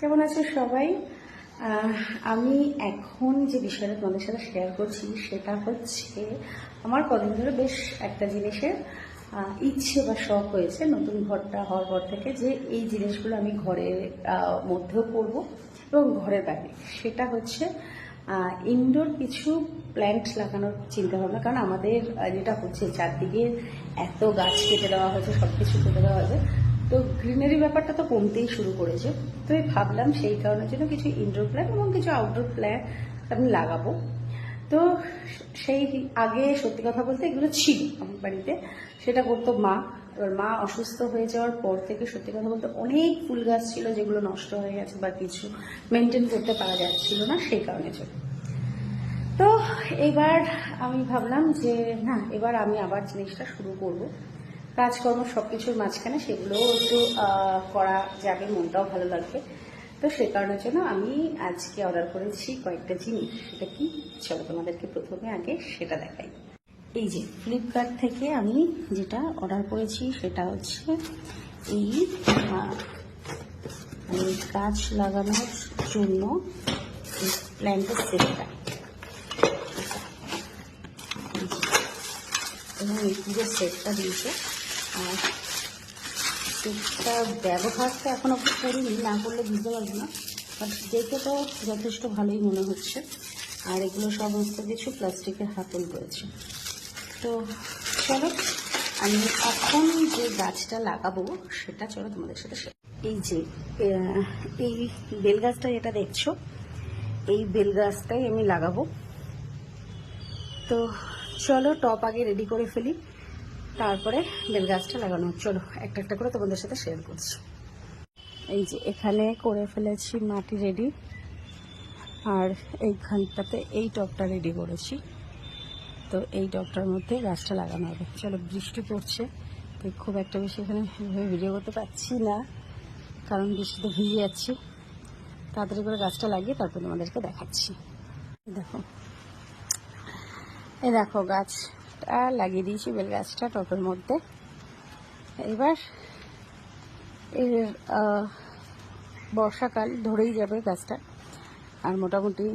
কেমন আছে সবাই? আমি এখন যে বিষয়টা তোমাদের সাথে শেয়ার করছি সেটা হচ্ছে আমার কদিন ধরে বেশ একটা জিনিসের ইচ্ছে বা শখ হয়েছে নতুন ঘরটা হওয়ার পর থেকে যে এই জিনিসগুলো আমি ঘরের মধ্যেও করব এবং ঘরের বাইরে। সেটা হচ্ছে ইনডোর কিছু প্ল্যান্ট লাগানোর চিন্তা ভাবনা কারণ আমাদের যেটা হচ্ছে, চারদিকে এত গাছ কেটে দেওয়া হয়েছে সব কিছু কেটে দেওয়া হয়েছে। তো গ্রিনারি ব্যাপারটা তো কমতেই শুরু করেছে। তো আমি ভাবলাম সেই কারণের জন্য কিছু ইনডোর প্ল্যান্ট এবং কিছু আউটডোর প্ল্যান্ট আমি লাগাবো। তো সেই আগে সত্যি কথা বলতে এগুলো ছিল আমার বাড়িতে। সেটা করতো মা। এবার মা অসুস্থ হয়ে যাওয়ার পর থেকে সত্যি কথা বলতে অনেক ফুল গাছ ছিল যেগুলো নষ্ট হয়ে গেছে বা কিছু মেনটেন করতে পারা যাচ্ছিল না সেই কারণে জন্য। তো এবার আমি ভাবলাম যে, না, এবার আমি আবার জিনিসটা শুরু করব। কাজকর্ম সব কিছুর মাঝখানে সেগুলোও একটু করা যাবে, মনটাও ভালো লাগবে। তো সে কারণের জন্য আমি আজকে অর্ডার করেছি কয়েকটা জিনিস। সেটা কি? চলো তোমাদেরকে প্রথমে আগে সেটা দেখাই। এই যে ফ্লিপকার্ট থেকে আমি যেটা অর্ডার করেছি সেটা হচ্ছে এই মানে গাছ লাগানোর জন্য প্ল্যান্টের সেটটা। এবং এই পুরো সেটটা দিয়েছে। আর ব্যবহারটা এখন অব্দি করিনি, না করলে বুঝতে পারব না। বাট দেখে তো যথেষ্ট ভালোই মনে হচ্ছে। আর এগুলো সমস্ত কিছু প্লাস্টিকের হাতল রয়েছে। তো চলো, আমি এখন যে গাছটা লাগাবো, সেটা চলো তোমাদের সাথে এই যে এই বেল গাছটা যেটা দেখছ? এই বেল গাছটাই আমি লাগাবো। তো চলো টপ আগে রেডি করে ফেলি। তারপরে বেল গাছটা লাগানো। চলো, একটা একটা করে তোমাদের সাথে শেয়ার করছি। এই যে এখানে করে ফেলেছি মাটি রেডি আর এইখানটাতে এই টপটা রেডি করেছি। তো এই টপটার মধ্যে গাছটা লাগানো হবে। চলো, বৃষ্টি পড়ছে, তো খুব একটা বেশি এখানে ভিডিও করতে পারছি না, কারণ বৃষ্টিতে ভিজে যাচ্ছি। তাড়াতাড়ি করে গাছটা লাগিয়ে তারপর তোমাদেরকে দেখাচ্ছি। দেখো। এই দেখো গাছটা লাগিয়ে দিয়েছি, বেল গাছটা টপের মধ্যে। এবার এর বর্ষাকাল ধরেই যাবে গাছটা। আর মোটামুটি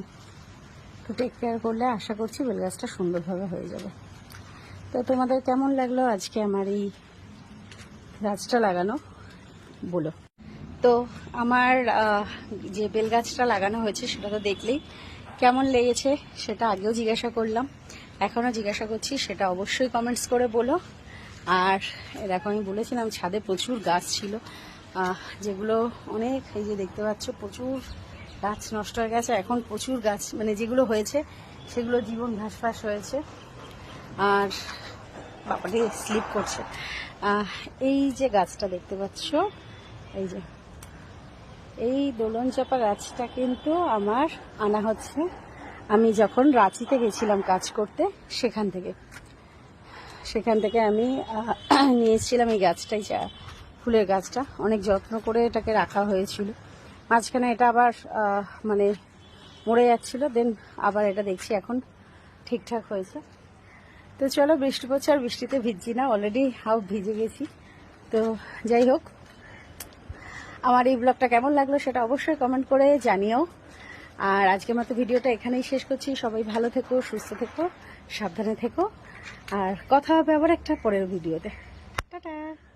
একটু টেক কেয়ার করলে আশা করছি বেল গাছটা সুন্দরভাবে হয়ে যাবে। তো তোমাদের কেমন লাগল আজকে আমার এই গাছটা লাগানো? বলো। তো আমার যে বেল গাছটা লাগানো হয়েছে সেটা তো দেখলেই কেমন লেগেছে সেটা আগেও জিজ্ঞাসা করলাম। এখনও জিজ্ঞাসা করছি, সেটা অবশ্যই কমেন্টস করে বলো। আর দেখো, আমি বলেছিলাম, ছাদে প্রচুর গাছ ছিল। যেগুলো অনেক, এই যে দেখতে পাচ্ছ, প্রচুর গাছ নষ্ট হয়ে গেছে। এখন প্রচুর গাছ মানে যেগুলো হয়েছে, সেগুলো জীবন ঘাস ফাঁস হয়েছে। আর বাবাটি স্লিপ করছে। এই যে গাছটা দেখতে পাচ্ছ, এই যে, এই দোলন চাপা গাছটা কিন্তু আমার আনা হচ্ছে। আমি যখন রাঁচিতে গেছিলাম কাজ করতে সেখান থেকে। সেখান থেকে আমি আহ, নিয়েছিলাম এই গাছটাই চা ফুলের গাছটা। অনেক যত্ন করে এটাকে রাখা হয়েছিল। মাঝখানে এটা আবার মানে মরে যাচ্ছিল দেন আবার এটা দেখছি এখন ঠিকঠাক হয়েছে। তো চলো বৃষ্টি পড়ছে আর বৃষ্টিতে ভিজছি না অলরেডি হাও ভিজে গেছি। তো যাই হোক আমার এই ব্লগটা কেমন লাগল সেটা অবশ্যই কমেন্ট করে জানিও। আর আজকের মতো ভিডিওটা এখানেই শেষ করছি। সবাই ভালো থেকো, সুস্থ থেকো, সাবধানে থেকো। আর কথা হবে আবার একটা পরের ভিডিওতে। টাটা।